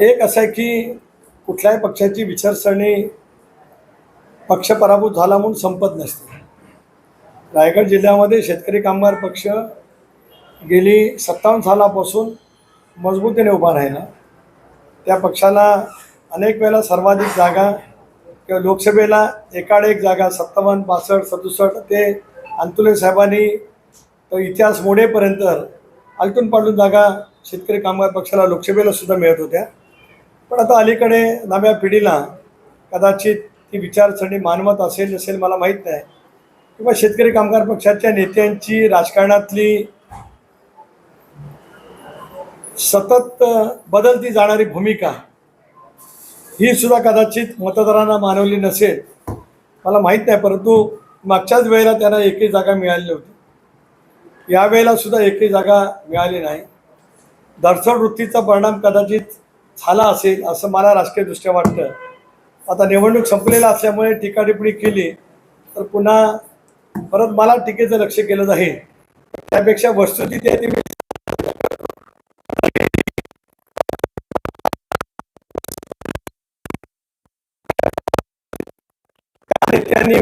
एक असं आहे की कुठल्याही पक्षाची विचारसरणी पक्ष पराभूत झाला म्हणून संपत नसते. रायगड जिल्ह्यामध्ये शेतकरी कामगार पक्ष गेली सत्तावन्न सालापासून मजबूतीने उभा राहिला. त्या पक्षाला अनेक वेळेला सर्वाधिक जागा किंवा लोकसभेला एकाड एक जागा सत्तावन्न बासष्ट सदुसष्ट ते अंतुले साहेबांनी तो इतिहास मोडेपर्यंत आलटून पालटून जागा शेतकरी कामगार पक्षाला लोकसभेला सुद्धा मिळत होत्या. पण आता अलीकडे नव्या पिढीला कदाचित ती विचारसरणी मानवत असेल असेल मला माहीत नाही. किंवा शेतकरी कामगार पक्षाच्या नेत्यांची राजकारणातली सतत बदलती जाणारी भूमिका ही सुद्धा कदाचित मतदारांना मानवली नसेल. मला माहीत नाही परंतु मागच्याच वेळेला त्यांना एकही जागा मिळाली होती यावेळेला सुद्धा एकही जागा मिळाली नाही. दडसड वृत्तीचा परिणाम कदाचित झाला असेल असं मला राजकीयदृष्ट्या वाटतं. आता निवडणूक संपलेला असल्यामुळे टीकाटिप्पणी केली तर पुन्हा परत मला टीकेचं लक्ष केलं जाईल त्यापेक्षा वस्तुस्थिती आहे ती त्यांनी